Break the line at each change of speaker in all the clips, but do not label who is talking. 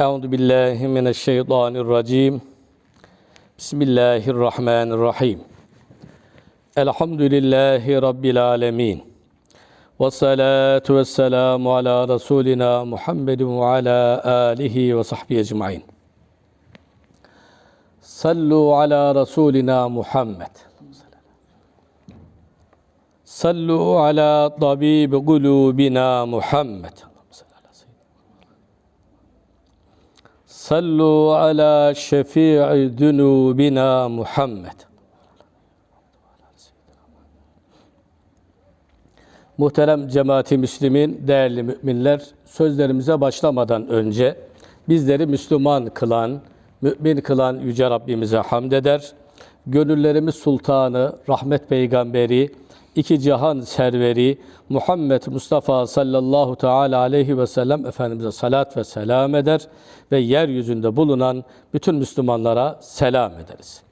Euzu billahi mineşşeytanirracim. Bismillahirrahmanirrahim. Elhamdülillahi rabbil alamin. Ve salatu vesselamu ala rasulina Muhammedin ve ala alihi ve sahbihi ecmaîn. Sallu ala rasulina Muhammed. Sallu ala tabib kulubina Muhammed. Sallu ala şefii zunubina Muhammed. Muhterem cemaati Müslümin, değerli müminler, sözlerimize başlamadan önce bizleri Müslüman kılan, mümin kılan Yüce Rabbimize hamd eder. Gönüllerimiz sultanı, rahmet peygamberi, iki cihan serveri Muhammed Mustafa sallallahu teala aleyhi ve sellem Efendimiz'e salat ve selam eder ve yeryüzünde bulunan bütün Müslümanlara selam ederiz.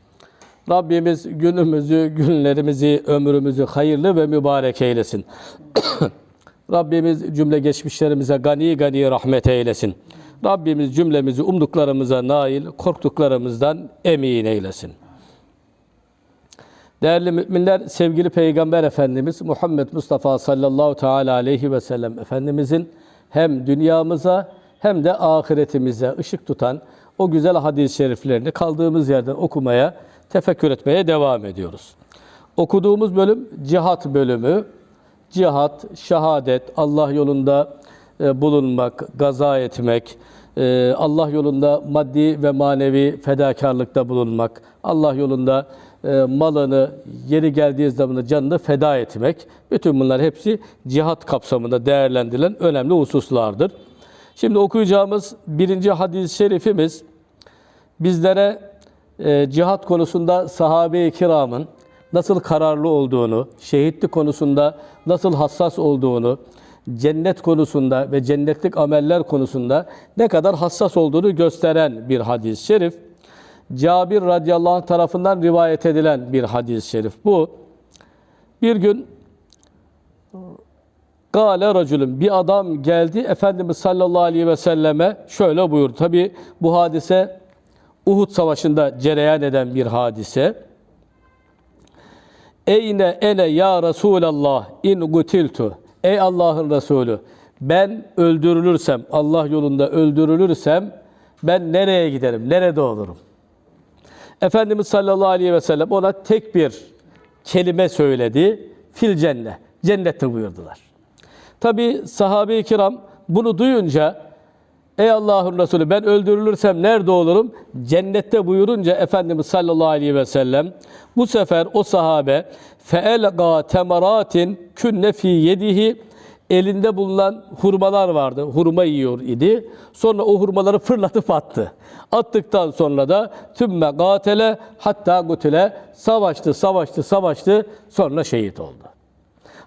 Rabbimiz günümüzü, günlerimizi, ömrümüzü hayırlı ve mübarek eylesin. Rabbimiz cümle geçmişlerimize gani gani rahmet eylesin. Rabbimiz cümlemizi umduklarımıza nail, korktuklarımızdan emin eylesin. Değerli müminler, sevgili Peygamber Efendimiz Muhammed Mustafa sallallahu teala aleyhi ve sellem Efendimizin hem dünyamıza hem de ahiretimize ışık tutan o güzel hadis-i şeriflerini kaldığımız yerden okumaya, tefekkür etmeye devam ediyoruz. Okuduğumuz bölüm cihat bölümü. Cihat, şehadet, Allah yolunda e, bulunmak, gaza etmek, e, Allah yolunda maddi ve manevi fedakarlıkta bulunmak, Allah yolunda malını yeri geldiği zaman canını feda etmek. Bütün bunlar hepsi cihat kapsamında değerlendirilen önemli hususlardır. Şimdi okuyacağımız birinci hadis-i şerifimiz bizlere e, cihat konusunda sahabe-i kiramın nasıl kararlı olduğunu, şehitlik konusunda nasıl hassas olduğunu, cennet konusunda ve cennetlik ameller konusunda ne kadar hassas olduğunu gösteren bir hadis-i şerif. Cabir radıyallahu anh tarafından rivayet edilen bir hadis-i şerif bu. Bir gün Gale racülün bir adam geldi Efendimiz sallallahu aleyhi ve selleme şöyle buyurdu. Tabi bu hadise Uhud savaşında cereyan eden bir hadise. Eyne ene ya Resulallah in gutiltu. Ey Allah'ın Resulü ben öldürülürsem, Allah yolunda öldürülürsem ben nereye giderim, nerede olurum? Efendimiz sallallahu aleyhi ve sellem ona tek bir kelime söyledi. Fil cennet. Cennette buyurdular. Tabi sahabe-i kiram bunu duyunca Ey Allah'ın Resulü ben öldürülürsem nerede olurum? Cennette buyurunca Efendimiz sallallahu aleyhi ve sellem bu sefer o sahabe feelga temaratin künne fi yedihi elinde bulunan hurmalar vardı. Hurma yiyor idi. Sonra o hurmaları fırlatıp attı. Attıktan sonra da tümme gatele hatta gutile savaştı, savaştı, savaştı. Sonra şehit oldu.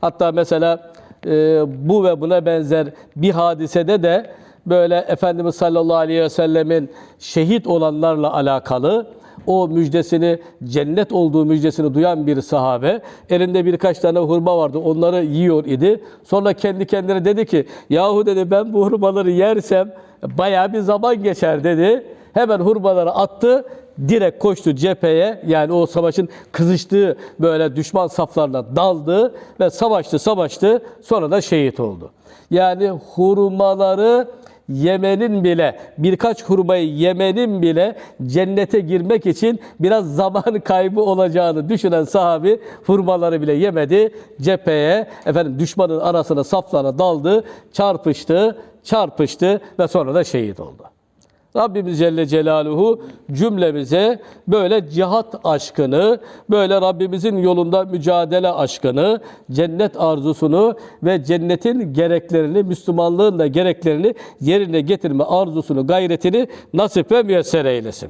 Hatta mesela e, bu ve buna benzer bir hadisede de böyle Efendimiz sallallahu aleyhi ve sellemin şehit olanlarla alakalı o müjdesini, cennet olduğu müjdesini duyan bir sahabe, elinde birkaç tane hurma vardı, onları yiyor idi. Sonra kendi kendine dedi ki, yahu dedi ben bu hurmaları yersem bayağı bir zaman geçer dedi. Hemen hurmaları attı, direkt koştu cepheye, yani o savaşın kızıştığı böyle düşman saflarına daldı ve savaştı, savaştı, sonra da şehit oldu. Yani hurmaları yemenin bile birkaç hurmayı yemenin bile cennete girmek için biraz zaman kaybı olacağını düşünen sahabi hurmaları bile yemedi. Cepheye efendim düşmanın arasına saflarına daldı, çarpıştı, çarpıştı ve sonra da şehit oldu. Rabbimiz Celle Celaluhu cümlemize böyle cihat aşkını, böyle Rabbimizin yolunda mücadele aşkını, cennet arzusunu ve cennetin gereklerini, Müslümanlığın da gereklerini yerine getirme arzusunu, gayretini nasip ve müyesser eylesin.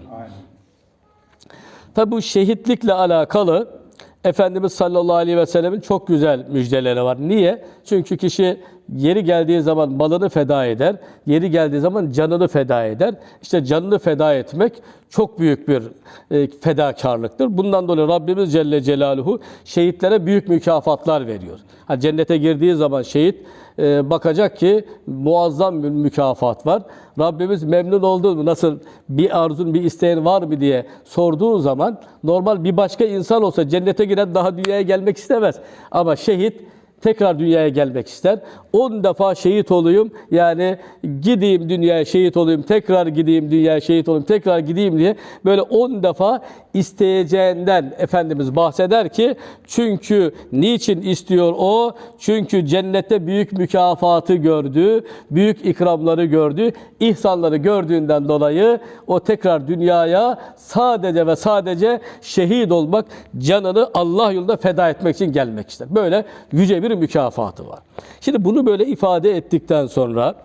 Tabi bu şehitlikle alakalı Efendimiz sallallahu aleyhi ve sellemin çok güzel müjdeleri var. Niye? Çünkü kişi yeri geldiği zaman malını feda eder, yeri geldiği zaman canını feda eder. İşte canını feda etmek çok büyük bir e, fedakarlıktır. Bundan dolayı Rabbimiz Celle Celaluhu şehitlere büyük mükafatlar veriyor. Ha, cennete girdiği zaman şehit e, bakacak ki muazzam bir mükafat var. Rabbimiz memnun oldu mu? Nasıl bir arzun, bir isteğin var mı diye sorduğu zaman normal bir başka insan olsa cennete giren daha dünyaya gelmek istemez. Ama şehit tekrar dünyaya gelmek ister. 10 defa şehit olayım yani gideyim dünyaya şehit olayım, tekrar gideyim dünyaya şehit olayım, tekrar gideyim diye böyle 10 defa isteyeceğinden Efendimiz bahseder ki çünkü niçin istiyor o? Çünkü cennette büyük mükafatı gördü, büyük ikramları gördü, ihsanları gördüğünden dolayı o tekrar dünyaya sadece ve sadece şehit olmak, canını Allah yolunda feda etmek için gelmek ister. Böyle yüce bir mükafatı var. Şimdi bunu böyle ifade ettikten sonra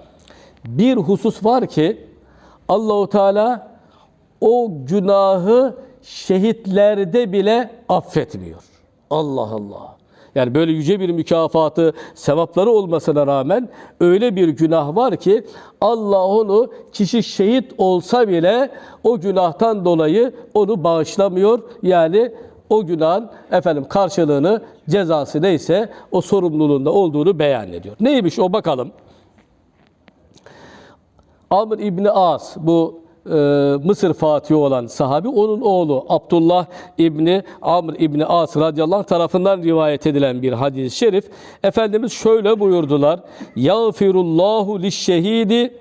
bir husus var ki Allahu Teala o günahı şehitlerde bile affetmiyor. Allah Allah. Yani böyle yüce bir mükafatı, sevapları olmasına rağmen öyle bir günah var ki Allah onu kişi şehit olsa bile o günahtan dolayı onu bağışlamıyor. Yani o günahın efendim karşılığını, cezası neyse o sorumluluğunda olduğunu beyan ediyor. Neymiş o bakalım. Amr İbni As bu Mısır Fatihi olan sahabi onun oğlu Abdullah İbni Amr İbni As radıyallahu anh tarafından rivayet edilen bir hadis-i şerif. Efendimiz şöyle buyurdular. Yağfirullahu lişşehidi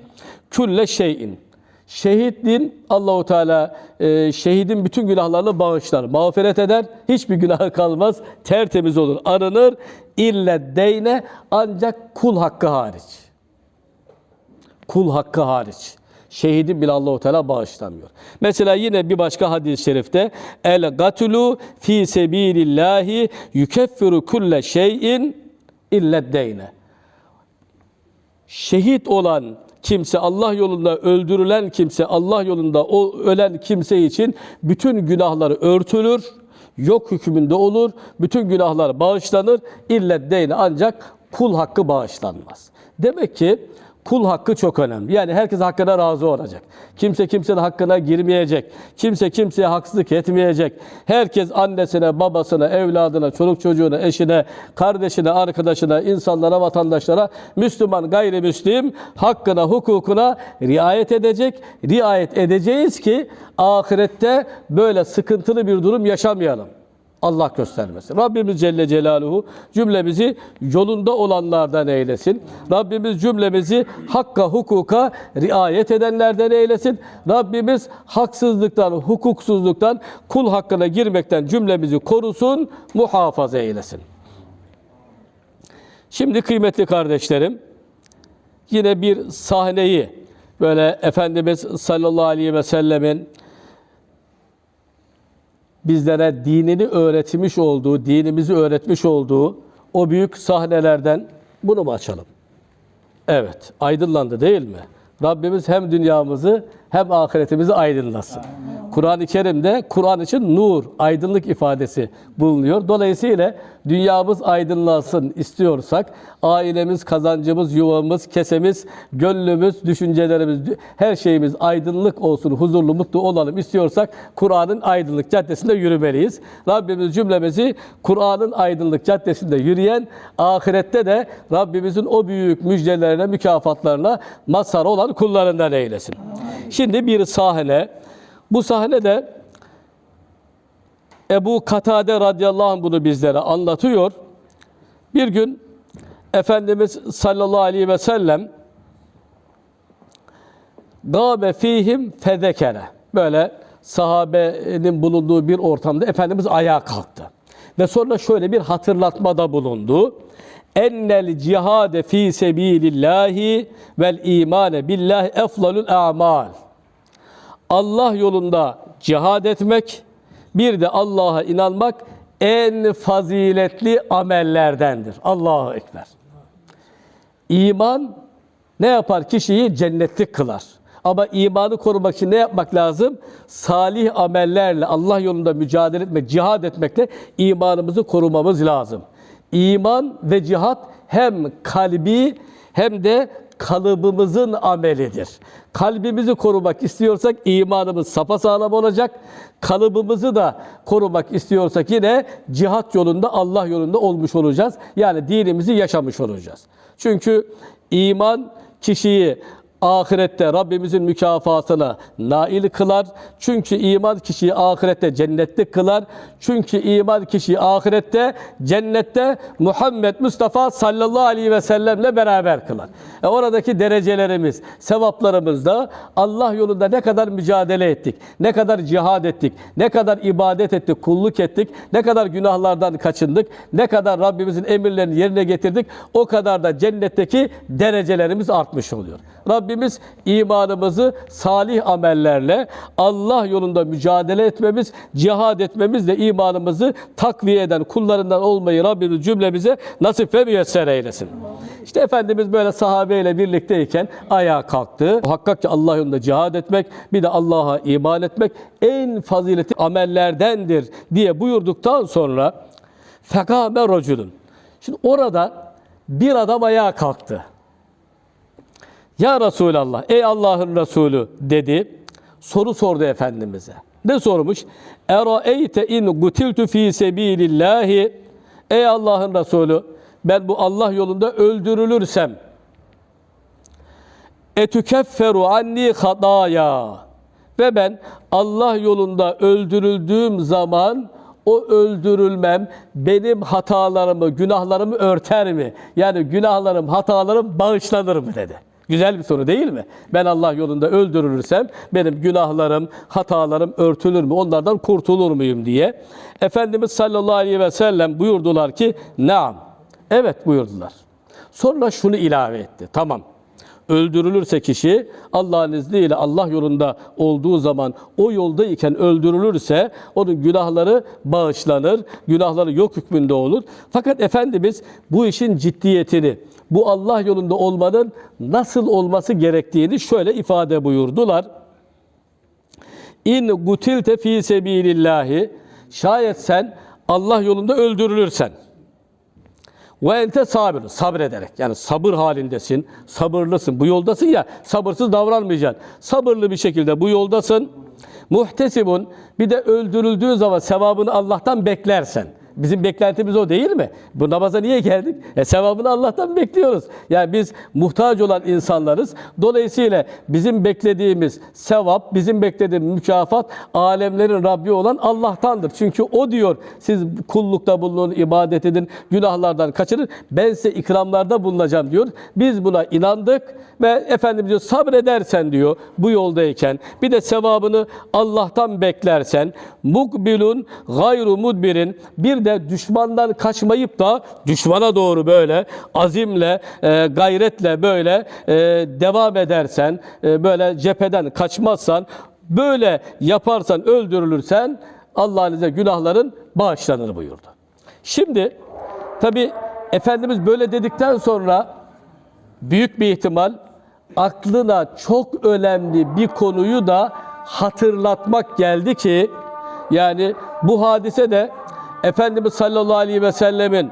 külle şeyin. Şehidin Allahu Teala e, şehidin bütün günahlarını bağışlar, mağfiret eder. Hiçbir günahı kalmaz, tertemiz olur, arınır. İlle deyne ancak kul hakkı hariç. Kul hakkı hariç. Şehidin bile Allahu Teala bağışlamıyor. Mesela yine bir başka hadis-i şerifte el gatulu fi sebilillahi yukeffiru kulle şeyin illa deyne. Şehit olan kimse Allah yolunda öldürülen kimse Allah yolunda o ölen kimse için bütün günahları örtülür, yok hükmünde olur, bütün günahlar bağışlanır. İllet deyne ancak kul hakkı bağışlanmaz. Demek ki kul hakkı çok önemli. Yani herkes hakkına razı olacak. Kimse kimsenin hakkına girmeyecek. Kimse kimseye haksızlık etmeyecek. Herkes annesine, babasına, evladına, çoluk çocuğuna, eşine, kardeşine, arkadaşına, insanlara, vatandaşlara, Müslüman, gayrimüslim hakkına, hukukuna riayet edecek. Riayet edeceğiz ki ahirette böyle sıkıntılı bir durum yaşamayalım. Allah göstermesin. Rabbimiz Celle Celaluhu cümlemizi yolunda olanlardan eylesin. Rabbimiz cümlemizi hakka, hukuka riayet edenlerden eylesin. Rabbimiz haksızlıktan, hukuksuzluktan, kul hakkına girmekten cümlemizi korusun, muhafaza eylesin. Şimdi kıymetli kardeşlerim, yine bir sahneyi böyle Efendimiz sallallahu aleyhi ve sellemin bizlere dinini öğretmiş olduğu, dinimizi öğretmiş olduğu o büyük sahnelerden bunu mu açalım? Evet, aydınlandı değil mi? Rabbimiz hem dünyamızı hem ahiretimizi aydınlatsın. Kur'an-ı Kerim'de Kur'an için nur, aydınlık ifadesi bulunuyor. Dolayısıyla dünyamız aydınlansın istiyorsak, ailemiz, kazancımız, yuvamız, kesemiz, gönlümüz, düşüncelerimiz, her şeyimiz aydınlık olsun, huzurlu, mutlu olalım istiyorsak Kur'an'ın aydınlık caddesinde yürümeliyiz. Rabbimiz cümlemizi Kur'an'ın aydınlık caddesinde yürüyen, ahirette de Rabbimizin o büyük müjdelerine, mükafatlarına mazhar olan kullarından eylesin. Şimdi bir sahne, bu sahnede Ebu Katade radıyallahu anh bunu bizlere anlatıyor. Bir gün Efendimiz sallallahu aleyhi ve sellem gâbe fihim fedekere. Böyle sahabenin bulunduğu bir ortamda Efendimiz ayağa kalktı. Ve sonra şöyle bir hatırlatmada bulundu. Ennel cihade fi sebilillahi vel imane billahi eflalul a'mal. Allah yolunda cihad etmek, bir de Allah'a inanmak en faziletli amellerdendir. Allahu Ekber. İman ne yapar? Kişiyi cennetlik kılar. Ama imanı korumak için ne yapmak lazım? Salih amellerle Allah yolunda mücadele etmek, cihad etmekle imanımızı korumamız lazım. İman ve cihat hem kalbi hem de kalıbımızın amelidir. Kalbimizi korumak istiyorsak imanımız sapasağlam olacak. Kalıbımızı da korumak istiyorsak yine cihat yolunda, Allah yolunda olmuş olacağız. Yani dinimizi yaşamış olacağız. Çünkü iman kişiyi ahirette Rabbimizin mükafatına nail kılar. Çünkü iman kişiyi ahirette cennette kılar. Çünkü iman kişiyi ahirette cennette Muhammed Mustafa sallallahu aleyhi ve sellemle beraber kılar. E oradaki derecelerimiz, sevaplarımız da Allah yolunda ne kadar mücadele ettik, ne kadar cihad ettik, ne kadar ibadet ettik, kulluk ettik, ne kadar günahlardan kaçındık, ne kadar Rabbimizin emirlerini yerine getirdik, o kadar da cennetteki derecelerimiz artmış oluyor. Rabbimiz imanımızı salih amellerle Allah yolunda mücadele etmemiz, cihad etmemizle imanımızı takviye eden kullarından olmayı Rabbimiz cümlemize nasip ve müyesser eylesin. İşte Efendimiz böyle sahabeyle birlikteyken ayağa kalktı. Muhakkak ki Allah yolunda cihad etmek, bir de Allah'a iman etmek en fazileti amellerdendir diye buyurduktan sonra fekame roculun. Şimdi orada bir adam ayağa kalktı. Ya Resulallah, ey Allah'ın Resulü dedi. Soru sordu Efendimiz'e. Ne sormuş? Eraeyte in gutiltu fi sebilillahi. Ey Allah'ın Resulü, ben bu Allah yolunda öldürülürsem etükefferu anni hataya ve ben Allah yolunda öldürüldüğüm zaman o öldürülmem benim hatalarımı, günahlarımı örter mi? Yani günahlarım, hatalarım bağışlanır mı dedi. Güzel bir soru değil mi? Ben Allah yolunda öldürülürsem benim günahlarım, hatalarım örtülür mü? Onlardan kurtulur muyum diye. Efendimiz sallallahu aleyhi ve sellem buyurdular ki, naam. Evet buyurdular. Sonra şunu ilave etti. Tamam. Öldürülürse kişi Allah'ın izniyle Allah yolunda olduğu zaman o yoldayken öldürülürse onun günahları bağışlanır, günahları yok hükmünde olur. Fakat Efendimiz bu işin ciddiyetini, bu Allah yolunda olmanın nasıl olması gerektiğini şöyle ifade buyurdular. İn gutilte fi sebilillahi şayet sen Allah yolunda öldürülürsen ve ente sabir. Sabrederek. Yani sabır halindesin. Sabırlısın. Bu yoldasın ya. Sabırsız davranmayacaksın. Sabırlı bir şekilde bu yoldasın. Muhtesibun. Bir de öldürüldüğün zaman sevabını Allah'tan beklersen. Bizim beklentimiz o değil mi? Bu namaza niye geldik? E sevabını Allah'tan bekliyoruz. Yani biz muhtaç olan insanlarız. Dolayısıyla bizim beklediğimiz sevap, bizim beklediğimiz mükafat alemlerin Rabbi olan Allah'tandır. Çünkü o diyor siz kullukta bulunun, ibadet edin, günahlardan kaçının. Ben size ikramlarda bulunacağım diyor. Biz buna inandık ve Efendimiz diyor sabredersen diyor bu yoldayken bir de sevabını Allah'tan beklersen mukbilun gayru mudbirin bir de düşmandan kaçmayıp da düşmana doğru böyle azimle, e, gayretle böyle e, devam edersen, e, böyle cepheden kaçmazsan, böyle yaparsan, öldürülürsen Allah'ın izniyle günahların bağışlanır buyurdu. Şimdi tabi Efendimiz böyle dedikten sonra büyük bir ihtimal aklına çok önemli bir konuyu da hatırlatmak geldi ki yani bu hadise de Efendimiz sallallahu aleyhi ve sellemin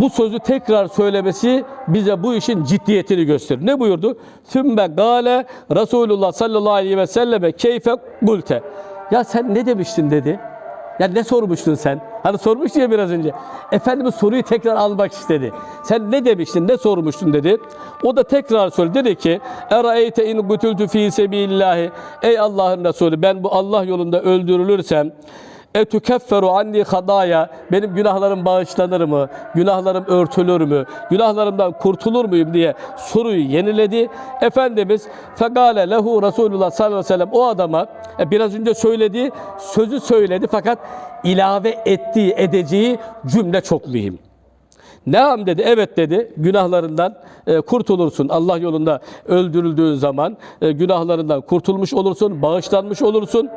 bu sözü tekrar söylemesi bize bu işin ciddiyetini gösterir. Ne buyurdu? Sümme gale Resulullah sallallahu aleyhi ve selleme keyfe gulte. Ya sen ne demiştin dedi. Ya ne sormuştun sen? Hani sormuş ya biraz önce. Efendimiz soruyu tekrar almak istedi. Sen ne demiştin, ne sormuştun dedi. O da tekrar söyledi. Dedi ki, Eraeyte in gutultu fi sebilillahi. Ey Allah'ın Resulü ben bu Allah yolunda öldürülürsem etükefferu anni hadaya benim günahlarım bağışlanır mı? Günahlarım örtülür mü? Günahlarımdan kurtulur muyum diye soruyu yeniledi. Efendimiz fegale lehu Resulullah sallallahu aleyhi ve sellem o adama e, biraz önce söylediği sözü söyledi fakat ilave ettiği edeceği cümle çok mühim. Neam dedi, evet dedi, günahlarından e, kurtulursun. Allah yolunda öldürüldüğün zaman e, günahlarından kurtulmuş olursun, bağışlanmış olursun.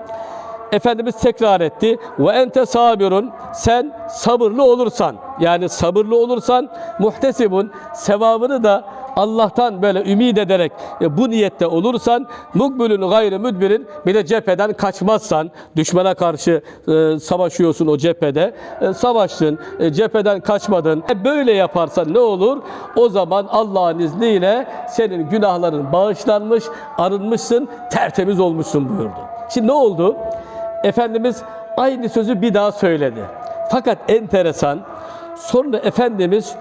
Efendimiz tekrar etti. Ve ente sabirun. Sen sabırlı olursan, yani sabırlı olursan muhtesibun sevabını da Allah'tan böyle ümit ederek e, bu niyette olursan mukbülün gayrı müdbirin bir de cepheden kaçmazsan düşmana karşı e, savaşıyorsun o cephede e, savaştın e, cepheden kaçmadın E, böyle yaparsan ne olur o zaman Allah'ın izniyle senin günahların bağışlanmış arınmışsın tertemiz olmuşsun buyurdu. Şimdi ne oldu? Efendimiz aynı sözü bir daha söyledi. Fakat enteresan sonra Efendimiz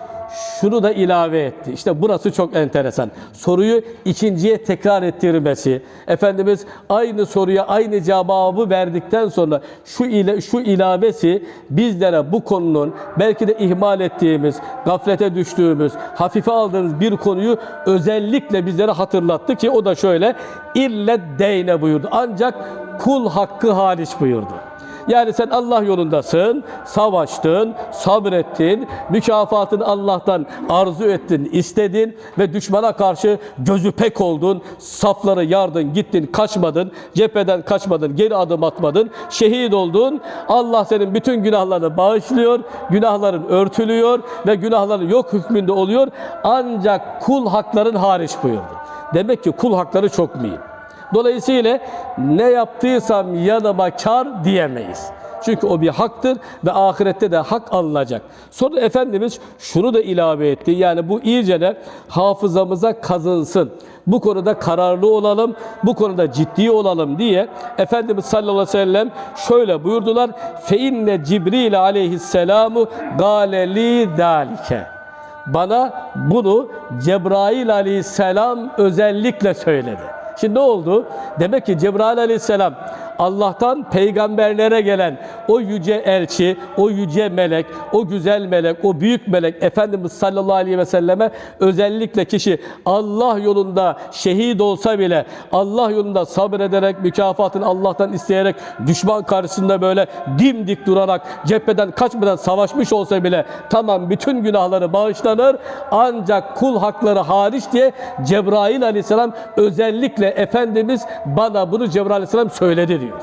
şunu da ilave etti. İşte burası çok enteresan. Soruyu ikinciye tekrar ettirmesi. Efendimiz aynı soruya aynı cevabı verdikten sonra şu ile şu ilavesi bizlere bu konunun belki de ihmal ettiğimiz, gaflete düştüğümüz, hafife aldığımız bir konuyu özellikle bizlere hatırlattı ki o da şöyle illet deyne buyurdu. Ancak kul hakkı hariç buyurdu. Yani sen Allah yolundasın, savaştın, sabrettin, mükafatını Allah'tan arzu ettin, istedin ve düşmana karşı gözü pek oldun, safları yardın, gittin, kaçmadın, cepheden kaçmadın, geri adım atmadın, şehit oldun. Allah senin bütün günahlarını bağışlıyor, günahların örtülüyor ve günahların yok hükmünde oluyor. Ancak kul hakların hariç buyurdu. Demek ki kul hakları çok mühim. Dolayısıyla ne yaptıysam yanıma kar diyemeyiz. Çünkü o bir haktır ve ahirette de hak alınacak. Sonra Efendimiz şunu da ilave etti. Yani bu iyice de hafızamıza kazınsın. Bu konuda kararlı olalım, bu konuda ciddi olalım diye Efendimiz sallallahu aleyhi ve sellem şöyle buyurdular. İnne Cibril aleyhisselamu gale li dalike. Bana bunu Cebrail aleyhisselam özellikle söyledi. Şimdi ne oldu? Demek ki Cebrail aleyhisselam Allah'tan peygamberlere gelen o yüce elçi, o yüce melek, o güzel melek, o büyük melek Efendimiz sallallahu aleyhi ve selleme özellikle kişi Allah yolunda şehit olsa bile Allah yolunda sabrederek mükafatını Allah'tan isteyerek düşman karşısında böyle dimdik durarak cepheden kaçmadan savaşmış olsa bile tamam bütün günahları bağışlanır ancak kul hakları hariç diye Cebrail aleyhisselam özellikle Efendimiz bana bunu Cebrail aleyhisselam söyledi diyor.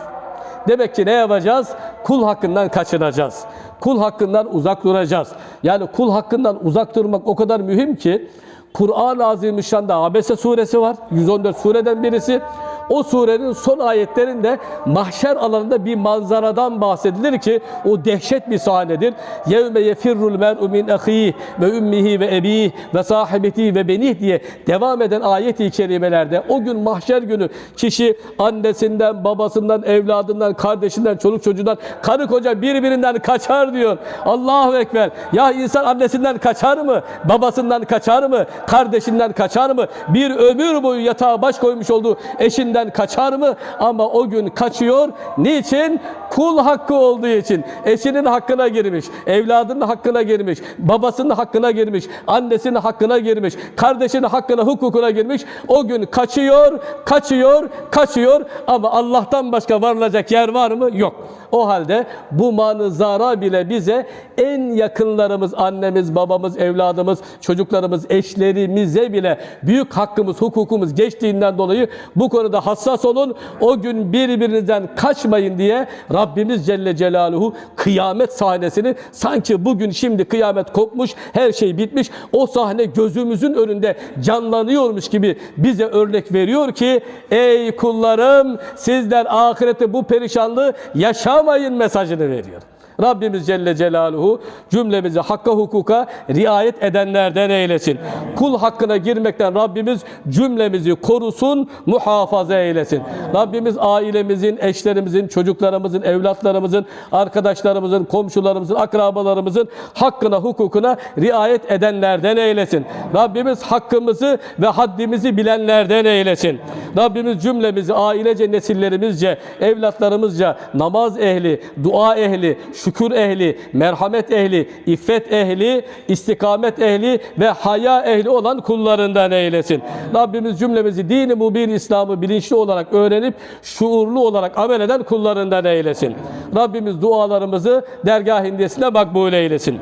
Demek ki ne yapacağız? Kul hakkından kaçınacağız. Kul hakkından uzak duracağız. Yani kul hakkından uzak durmak o kadar mühim ki Kur'an-ı Azimüşşan'da Abese suresi var. 114 sureden birisi. O surenin son ayetlerinde mahşer alanında bir manzaradan bahsedilir ki o dehşet bir sahnedir. Yevme yefirrul mer'u min ahihi ve ümmihi ve ebihi ve sahibeti ve benih diye devam eden ayet-i kerimelerde o gün mahşer günü kişi annesinden, babasından, evladından, kardeşinden, çoluk çocuğundan, karı koca birbirinden kaçar diyor. Allahu Ekber. Ya insan annesinden kaçar mı? Babasından kaçar mı? Kardeşinden kaçar mı? Bir ömür boyu yatağa baş koymuş olduğu eşinden kaçar mı? Ama o gün kaçıyor. Niçin? Kul hakkı olduğu için. Eşinin hakkına girmiş, evladının hakkına girmiş, babasının hakkına girmiş, annesinin hakkına girmiş, kardeşinin hakkına, hukukuna girmiş. O gün kaçıyor, kaçıyor, kaçıyor ama Allah'tan başka varılacak yer var mı? Yok. O halde bu manzara bile bize en yakınlarımız, annemiz, babamız, evladımız, çocuklarımız, eşlerimize bile büyük hakkımız, hukukumuz geçtiğinden dolayı bu konuda hassas olun. O gün birbirinizden kaçmayın diye Rabbimiz Celle Celaluhu kıyamet sahnesini sanki bugün şimdi kıyamet kopmuş, her şey bitmiş. O sahne gözümüzün önünde canlanıyormuş gibi bize örnek veriyor ki ey kullarım sizler ahirette bu perişanlığı yaşamayın mesajını veriyor. Rabbimiz Celle Celaluhu cümlemizi hakka hukuka riayet edenlerden eylesin. Kul hakkına girmekten Rabbimiz cümlemizi korusun, muhafaza eylesin. Rabbimiz ailemizin, eşlerimizin, çocuklarımızın, evlatlarımızın, arkadaşlarımızın, komşularımızın, akrabalarımızın hakkına, hukukuna riayet edenlerden eylesin. Rabbimiz hakkımızı ve haddimizi bilenlerden eylesin. Rabbimiz cümlemizi ailece, nesillerimizce, evlatlarımızca namaz ehli, dua ehli, şükür ehli, merhamet ehli, iffet ehli, istikamet ehli ve haya ehli olan kullarından eylesin. Rabbimiz cümlemizi dini mubin İslam'ı bilinçli olarak öğrenip şuurlu olarak amel eden kullarından eylesin. Rabbimiz dualarımızı dergah indiyesine makbul eylesin.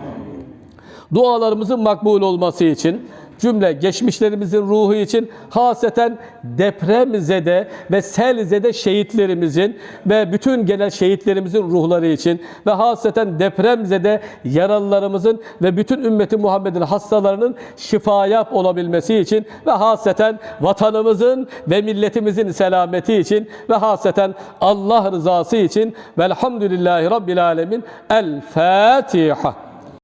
Dualarımızın makbul olması için cümle geçmişlerimizin ruhu için haseten depremzede ve selzede şehitlerimizin ve bütün genel şehitlerimizin ruhları için ve haseten depremzede yaralılarımızın ve bütün ümmeti Muhammed'in hastalarının şifaya olabilmesi için ve haseten vatanımızın ve milletimizin selameti için ve haseten Allah rızası için velhamdülillahi rabbil alemin el Fatiha.